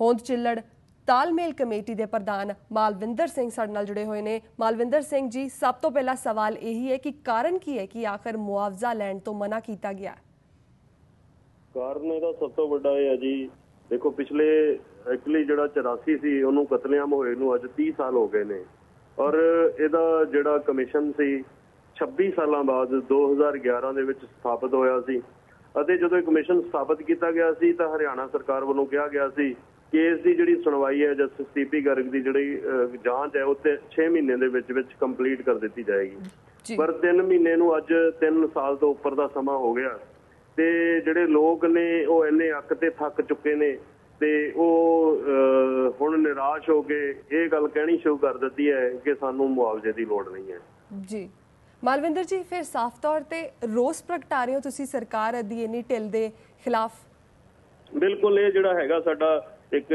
ਹੋਂਦ ਚਿੱਲੜ ਤਾਲਮੇਲ ਕਮੇਟੀ ਦੇ ਪ੍ਰਧਾਨ ਮਾਲਵਿੰਦਰ ਸਿੰਘ ਸਾਡੇ ਨਾਲ ਜੁੜੇ ਹੋਏ ਨੇ। ਮਾਲਵਿੰਦਰ ਸਿੰਘ ਜੀ, ਸਭ ਤੋਂ ਪਹਿਲਾ ਸਵਾਲ ਇਹੀ ਹੈ ਕਿ ਕਾਰਨ ਕੀ ਹੈ ਕਿ ਆਖਰ ਮੁਆਵਜ਼ਾ ਲੈਣ ਤੋਂ ਮਨਾ ਕੀਤਾ ਗਿਆ? ਕਾਰਨ ਇਹਦਾ ਸਭ ਤੋਂ ਵੱਡਾ ਇਹ ਹੈ ਜੀ, ਦੇਖੋ ਪਿਛਲੇ ਐਕਚੁਅਲੀ ਜਿਹੜਾ 84 ਸੀ, ਉਹਨੂੰ ਕਤਲੇਆਮ ਹੋਏ ਨੂੰ ਅੱਜ 30 ਸਾਲ ਹੋ ਗਏ ਨੇ। ਔਰ ਇਹਦਾ ਜਿਹੜਾ ਕਮਿਸ਼ਨ ਸੀ 26 ਸਾਲਾਂ ਬਾਅਦ 2011 ਦੇ ਵਿੱਚ ਸਥਾਪਿਤ ਹੋਇਆ ਸੀ। ਅਤੇ ਜਦੋਂ ਇਹ ਕਮਿਸ਼ਨ ਸਥਾਪਿਤ ਕੀਤਾ ਗਿਆ ਸੀ, ਤਾਂ ਹਰਿਆਣਾ ਸਰਕਾਰ ਵੱਲੋਂ ਕਿਹਾ ਗਿਆ ਸੀ ਕਿ ਇਸ ਦੀ ਜਿਹੜੀ ਸੁਣਵਾਈ ਹੈ ਜਸਟਿਸ ਟੀਪੀ ਗਰਗ ਦੀ ਜਿਹੜੀ ਜਾਂਚ ਹੈ ਉਹ ਤੇ 6 ਮਹੀਨੇ ਦੇ ਵਿੱਚ ਵਿੱਚ ਕੰਪਲੀਟ ਕਰ ਦਿੱਤੀ ਜਾਏਗੀ। ਪਰ 3 ਮਹੀਨੇ ਨੂੰ ਅੱਜ 3 ਸਾਲ ਤੋਂ ਉੱਪਰ ਦਾ ਸਮਾਂ ਹੋ ਗਿਆ ਤੇ ਜਿਹੜੇ ਲੋਕ ਨੇ ਉਹ ਇੰਨੇ ਅੱਕ ਤੇ ਥੱਕ ਚੁੱਕੇ ਨੇ ਤੇ ਉਹ ਹੁਣ ਨਿਰਾਸ਼ ਹੋ ਕੇ ਇਹ ਗੱਲ ਕਹਿਣੀ ਸ਼ੁਰੂ ਕਰ ਦਿੱਤੀ ਹੈ ਕਿ ਸਾਨੂੰ ਮੁਆਵਜ਼ੇ ਦੀ ਲੋੜ ਨਹੀਂ ਹੈ। ਜੀ। ਮਾਲਵਿੰਦਰ ਜੀ ਫਿਰ ਸਾਫ਼ ਤੌਰ ਤੇ ਰੋਸ ਪ੍ਰਗਟਾ ਰਹੇ ਹੋ ਤੁਸੀਂ ਸਰਕਾਰ ਦੀ ਇੰਨੀ ਢਿੱਲ ਦੇ ਖਿਲਾਫ? ਬਿਲਕੁਲ ਇਹ ਜਿਹੜਾ ਹੈਗਾ ਸਾਡਾ ਇੱਕ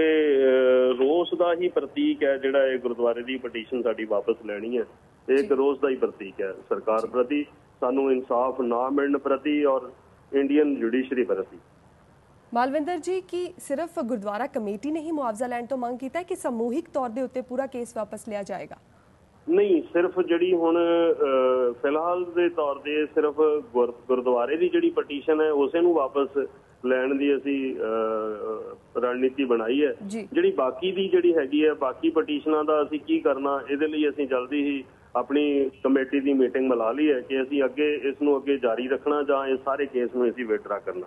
ਰੋਸ ਦਾ ਹੀ ਪ੍ਰਤੀਕ ਹੈ ਜਿਹੜਾ ਇਹ ਗੁਰਦੁਆਰੇ ਦੀ ਪਟੀਸ਼ਨ ਸਾਡੀ ਵਾਪਸ ਲੈਣੀ ਹੈ। ਇਹ ਇੱਕ ਰੋਸ ਦਾ ਹੀ ਪ੍ਰਤੀਕ ਹੈ ਸਰਕਾਰ ਪ੍ਰਤੀ ਸਾਨੂੰ ਇਨਸਾਫ ਨਾ ਮਿਲਣ ਪ੍ਰਤੀ ਔਰ ਇੰਡੀਅਨ ਜੁਡੀਸ਼ਰੀ ਪ੍ਰਤੀ। ਮਾਲਵਿੰਦਰ ਜੀ ਕੀ ਸਿਰਫ ਗੁਰਦੁਆਰਾ ਕਮੇਟੀ ਨੇ ਹੀ ਮੁਆਵਜ਼ਾ ਲੈਣ ਤੋਂ ਮੰਗ ਕੀਤਾ ਹੈ ਕਿ ਸਮੂਹਿਕ ਤੌਰ ਦੇ ਉੱਤੇ ਪੂਰਾ ਕੇਸ ਵਾਪਸ ਲਿਆ ਜਾਏਗਾ? ਨਹੀਂ ਸਿਰਫ ਜਿਹੜੀ ਹੁਣ ਫਿਲਹਾਲ ਦੇ ਤੌਰ ਤੇ ਸਿਰਫ ਗੁਰ- ਗੁਰਦੁਆਰੇ ਦੀ ਜਿਹੜੀ ਪਟੀਸ਼ਨ ਹੈ ਉਸੇ ਨੂੰ ਵਾਪਸ ਲੈਣ ਦੀ ਅਸੀਂ ਰਣਨੀਤੀ ਬਣਾਈ ਹੈ। ਜਿਹੜੀ ਬਾਕੀ ਦੀ ਜਿਹੜੀ ਹੈਗੀ ਹੈ ਬਾਕੀ ਪਟੀਸ਼ਨਾਂ ਦਾ ਅਸੀਂ ਕੀ ਕਰਨਾ ਇਹਦੇ ਲਈ ਅਸੀਂ ਜਲਦੀ ਹੀ ਆਪਣੀ ਕਮੇਟੀ ਦੀ ਮੀਟਿੰਗ ਮਿਲਾ ਲਈ ਹੈ ਕਿ ਅਸੀਂ ਅੱਗੇ ਇਸ ਨੂੰ ਅੱਗੇ ਜਾਰੀ ਰੱਖਣਾ ਜਾਂ ਇਹ ਸਾਰੇ ਕੇਸ ਨੂੰ ਅਸੀਂ ਵਿਡਰਾ ਕਰਨਾ।